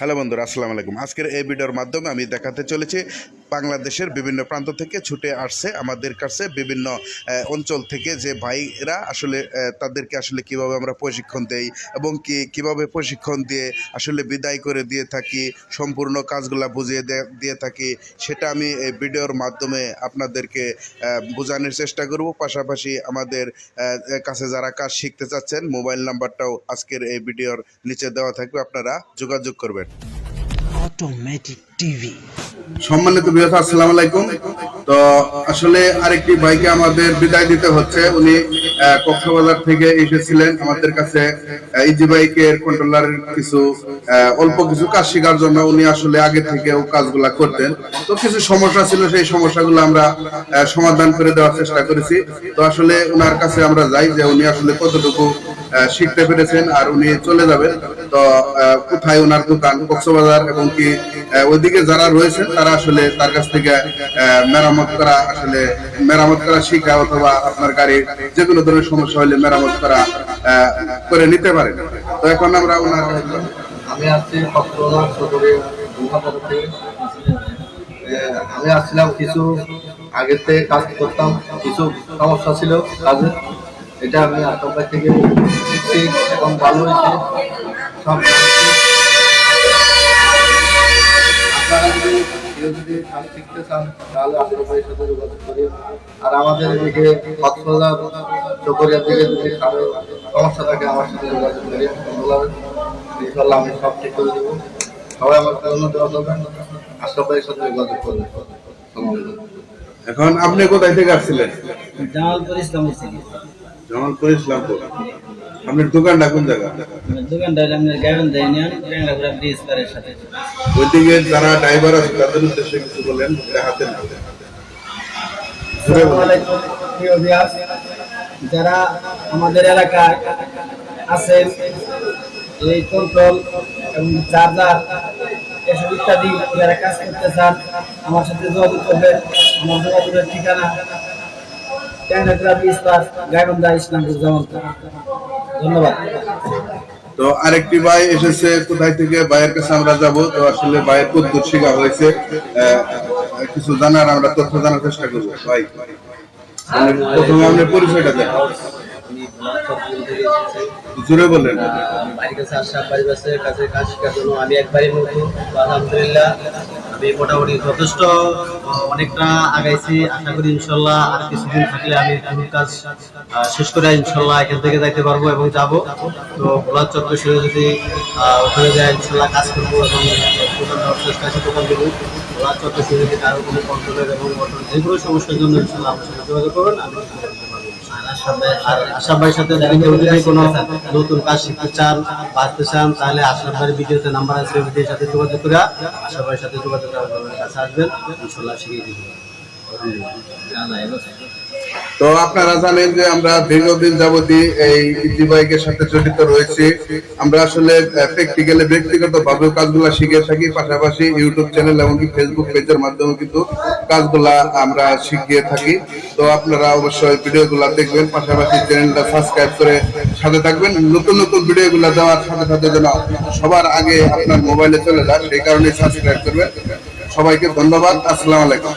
Hello বন্ধুরা, আসসালামু আলাইকুম। আজকের এই ভিডিওর মাধ্যমে আমি দেখাতে চলেছি বাংলাদেশের বিভিন্ন প্রান্ত থেকে ছুটে আসছে, আমাদের কাছে বিভিন্ন অঞ্চল থেকে যে ভাইরা আসলে তাদেরকে আসলে কীভাবে আমরা প্রশিক্ষণ দেই এবং কি, কীভাবে প্রশিক্ষণ দিয়ে আসলে বিদায় করে দিয়ে থাকি, সম্পূর্ণ কাজগুলা বুঝিয়ে দিয়ে থাকি, সেটা আমি এই ভিডিওর মাধ্যমে আপনাদেরকে বোঝানোর চেষ্টা করব। পাশাপাশি আমাদের কাছে যারা কাজ শিখতে চাচ্ছেন, মোবাইল নাম্বারটাও আজকের এই ভিডিওর নিচে দেওয়া থাকবে, আপনারা যোগাযোগ করবেন। Automatic টিভি সম্মানিত বিরোধ আসসালামু আলাইকুম। তো আসলে আরেকটি ভাইকে আমাদের বিদায় দিতে হচ্ছে। উনি কক্সবাজার থেকে এসেছিলেন আমাদের কাছে ইজি বাইকের কন্ট্রোলারের কিছু অল্প কিছু কাজ শেখার জন্য উনি আসলে আগে থেকেও কাজগুলা করতেন। তো কিছু সমস্যা ছিল, সেই সমস্যাগুলো আমরা সমাধান করে দেওয়ার চেষ্টা করেছি। তো আসলে ওনার কাছে আমরা যাই যে উনি আসলে কতটুকু শিখতে পেরেছেন আর উনি চলে যাবেন। তো কোথায় ওনার দোকান, কক্সবাজার এবং কি ওইদিকে যারা রয়েছেন তারা আসলে তার কাছ থেকে মেরামত করা, আসলে মেরামত করা শিখা অথবা আপনার গাড়ির যে কোনো ধরনের সমস্যা হলে মেরামত করা করে নিতে পারেন তো এখন আমরা ওনার আমি এ, আমি আসছিলাম কিছু আগের থেকে কাজ করতাম কিছু সমস্যা ছিল কাজে। এটা আমি আপনার থেকে শিখছি এবং ভালো হয়েছে। সব আপনারা যদি কেউ যদি শিখতে চান তাহলে সাথে যোগাযোগ করি আর আমাদের এদিকে কক্সবাজার চকরিয়ার দিকে যদি কারও সমস্যা থাকে আমার সাথে যোগাযোগ করি ইনশাল্লাহ আমি সব ঠিক করে দেবো। সবাই আমার জন্য দেওয়া করবেন আশরাফ ভাইয়ের সাথে যোগাযোগ করবেন। এখন আপনি কোথায় থেকে আসছিলেন? জামালপুর ইসলাম থেকে। জামালপুর ইসলামপুর। আপনার দোকানটা কোন জায়গা? দোকানটা হলো আপনার গাইবান্ধা ইউনিয়ন ট্যাংরাপুরা ব্রিজ পারের সাথে। ওইদিকে যারা ড্রাইভার আছে তাদের উদ্দেশ্যে কিছু বলেন হাতে না। যারা আমাদের এলাকায় আছেন এই কন্ট্রোল এবং চার্জার এসব ইত্যাদি যারা কাজ করতে চান আমার সাথে যোগাযোগ করবেন। আমার যোগাযোগের ঠিকানা ট্যাংরাপুরা ব্রিজ পার গাইবান্ধা ইসলামপুর জামালপুর। ধন্যবাদ। তো আরেকটি ভাই এসেছে কোথায় থেকে? ভাইয়ের কাছে আমরা যাব। তো আসলে ভাইয়ের কদ্দুর শেখা হয়েছে। আহ, কিছু জানার আমরা তথ্য জানার চেষ্টা করব। ভাই প্রথমে আমরা পরিচয়টা দেন। থেকে জুড়ে বললেন। বাড়ির কাছে আসা, বাড়ির কাছে কাছে কাজ শেখার জন্য আমি একবারই নতুন। আলহামদুলিল্লাহ, আমি মোটামুটি যথেষ্ট অনেকটা আগাইছি। আশা করি ইনশাল্লাহ আর কিছুদিন থাকলে আমি ফুল কাজ শেষ করে ইনশাল্লাহ এখান থেকে যাইতে পারব এবং যাব। তো ভোলার চক্র সেরে যদি ওখানে যাই, ইনশাল্লাহ কাজ করব এবং চেষ্টা দোকান দেবো ভোলার চক্র সেরে যদি কারও কোনো কন্ট্রোলের এবং যে কোনো সমস্যার জন্য ইনশাল্লাহ আমার সাথে যোগাযোগ করবেন আমি আর ভাইয়ের সাথে কেউ যদি কোনো নতুন কাজ শিখতে চান বাঁচতে চান, তাহলে আশাফ ভাইয়ের ভিডিওতে নাম্বার আছে ভিডিওর সাথে যোগাযোগ করে আশাফ ভাইয়ের সাথে যোগাযোগ করে আমাদের কাছে আসবেন। ইনশাল্লাহ শিখিয়ে দিব তো আপনারা জানেন যে আমরা দীর্ঘদিন যাবতী এই ইজি বাইকের সাথে জড়িত রয়েছি। আমরা আসলে প্র্যাকটিক্যালি ব্যক্তিগত ভাবে কাজগুলা শিখে থাকি, পাশাপাশি ইউটিউব চ্যানেল এমনকি ফেসবুক পেজের মাধ্যমে কিন্তু কাজগুলা আমরা শিখিয়ে থাকি। তো আপনারা অবশ্যই ভিডিওগুলা দেখবেন, পাশাপাশি চ্যানেলটা সাবস্ক্রাইব করে সাথে থাকবেন। নতুন নতুন ভিডিওগুলা দেওয়ার সাথে সাথে যেন সবার আগে আপনার মোবাইলে চলে যায়, সেই কারণে সাবস্ক্রাইব করবেন। সবাইকে ধন্যবাদ, আসসালামু আলাইকুম।